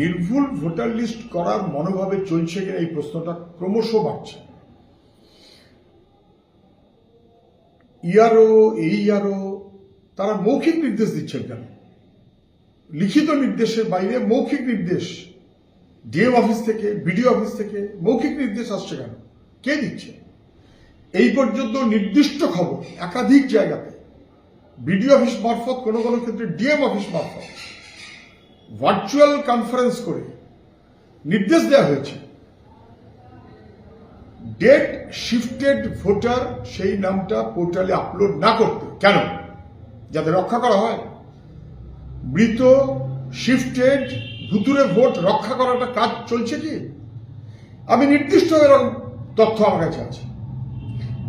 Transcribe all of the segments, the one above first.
নির্ভুল voter list করার মনোভাবে চলছে কিনা এই প্রশ্নটা ক্রমশ বাড়ছে। ইয়ারও, এই ইয়ারও, তারা মৌখিক নির্দেশ দিচ্ছেন কেন? লিখিত নির্দেশের বাইরে মৌখিক নির্দেশ ডিএম অফিস থেকে, বিডিও অফিস থেকে মৌখিক নির্দেশ আসছে কেন? কে দিচ্ছে? এই পর্যন্ত নির্দিষ্ট খবর একাধিক জায়গাতে, বিডিও অফিস মারফত কোনো কোনো ক্ষেত্রে ডিএম অফিস মারফত ভার্চুয়াল কনফারেন্স করে নির্দেশ দেওয়া হয়েছে। ডেট শিফটেড ভোটার সেই নামটা পোর্টালে আপলোড না করতে। কেন? যাতে রক্ষা করা হয়। মৃত শিফটেড ভুতুরে ভোট রক্ষা করাটা কাজ চলছে কি? আমি নির্দিষ্ট এরকম তথ্য আমার কাছে আছে।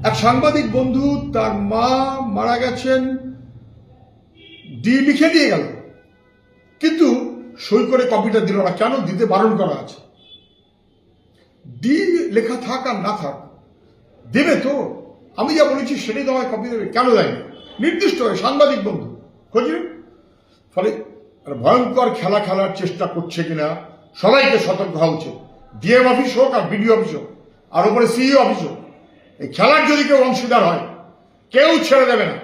এক সাংবাদিক বন্ধু তার মা মারা গেছেন ডি লিখে দিয়ে গেল। কিন্তু সই করে কপিটা দিল না, কেন দিতে বারণ করা আছে? ডি লেখা থাক আর না থাক, দেবে তো। আমি যা বলেছি সেটাই তোমায় কপি দেবে, কেন দেয়নি? নির্দিষ্ট হয়, সাংবাদিক বন্ধু খোঁজলেন ফলে ভয়ঙ্কর খেলা খেলার চেষ্টা করছে কিনা, সবাইকে সতর্ক হওয়া উচিত। ডিএম অফিস হোক আর বিডিও অফিস হোক, আর উপরে সিইও অফিস হোক, এই খেলার যদি কেউ অংশীদার হয়, কেউ ছেড়ে দেবে না।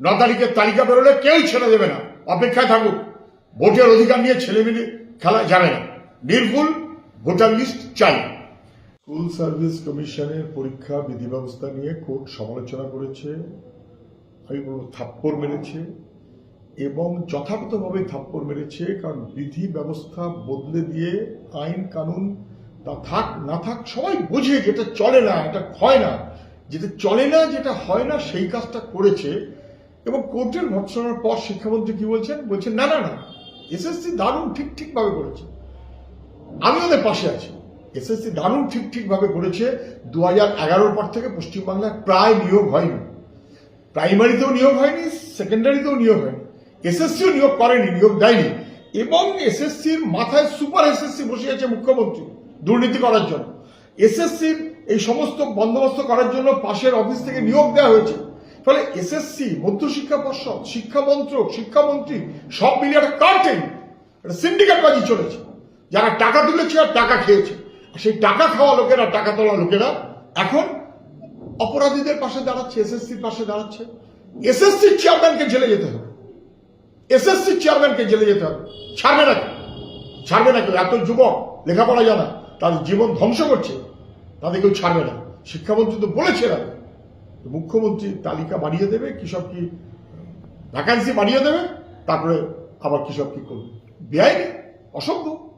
ন তারিখের তালিকা বেরোলে কেউ ছেড়ে দেবে না। অপেক্ষায় থাকুক। ভোটের অধিকার নিয়ে ছেলে মেয়ে খেলা যাবে না। নির্ভুল ভোটার লিস্ট চাই। স্কুল সার্ভিস কমিশনের পরীক্ষা বিধি ব্যবস্থা নিয়ে কোর্ট সমালোচনা করেছে থাপ্পড় মেরেছে এবং যথাযথভাবে থাপ্পড় মেরেছে কারণ বিধি ব্যবস্থা বদলে দিয়ে আইন কানুন তা থাক, না থাক, সবাই বোঝে যেটা চলে না, এটা হয় না। যেটা চলে না, যেটা হয় না, সেই কাজটা করেছে এবং কোর্টের ভর্সনার পর শিক্ষামন্ত্রী কি বলছেন? বলছেন, না না না এসএসসি দারুণ ঠিক ঠিকভাবে করেছে। আমি ওদের পাশে আছি। এসএসসি দারুণ ঠিক ঠিকভাবে করেছে। দু হাজার এগারোর পর থেকে পশ্চিমবাংলায় প্রায় নিয়োগ হয়নি। প্রাইমারিতেও নিয়োগ হয়নি, সেকেন্ডারিতেও নিয়োগ হয়নি। এসএসসিও নিয়োগ করেনি, নিয়োগ দেয়নি। এবং এসএসসির মাথায় সুপার এসএসসি বসে আছে মুখ্যমন্ত্রী দুর্নীতি করার জন্য। এসএসসির এই সমস্ত বন্দোবস্ত করার জন্য পাশের অফিস থেকে নিয়োগ দেওয়া হয়েছে। ফলে এসএসসি, মধ্যশিক্ষা পর্ষদ, শিক্ষা মন্ত্রক শিক্ষামন্ত্রী সব মিলিয়ে একটা কার্টেন, একটা সিন্ডিকেট সিন্ডিকেটবাজি চলেছে। যারা টাকা তুলেছে আর টাকা খেয়েছে। সেই টাকা খাওয়া লোকেরা, টাকা তোলা লোকেরা এখন অপরাধীদের পাশে দাঁড়াচ্ছে, এসএসসির পাশে দাঁড়াচ্ছে। এসএসসির চেয়ারম্যানকে জেলে যেতে হবে। এসএসসির চেয়ারম্যানকে জেলে যেতে হবে। ছাড়বে না? ছাড়বে না এত যুবক লেখাপড়া জানা তাদের জীবন ধ্বংস করছে, তাদের কেউ ছাড়বে না। শিক্ষামন্ত্রী তো বলেছিলেন মুখ্যমন্ত্রী তালিকা বাড়িয়ে দেবে, কৃষক কি ভ্যাকান্সি বাড়িয়ে দেবে, তারপরে আবার কৃষক কি করবে? বেআইনি, অসভ্য।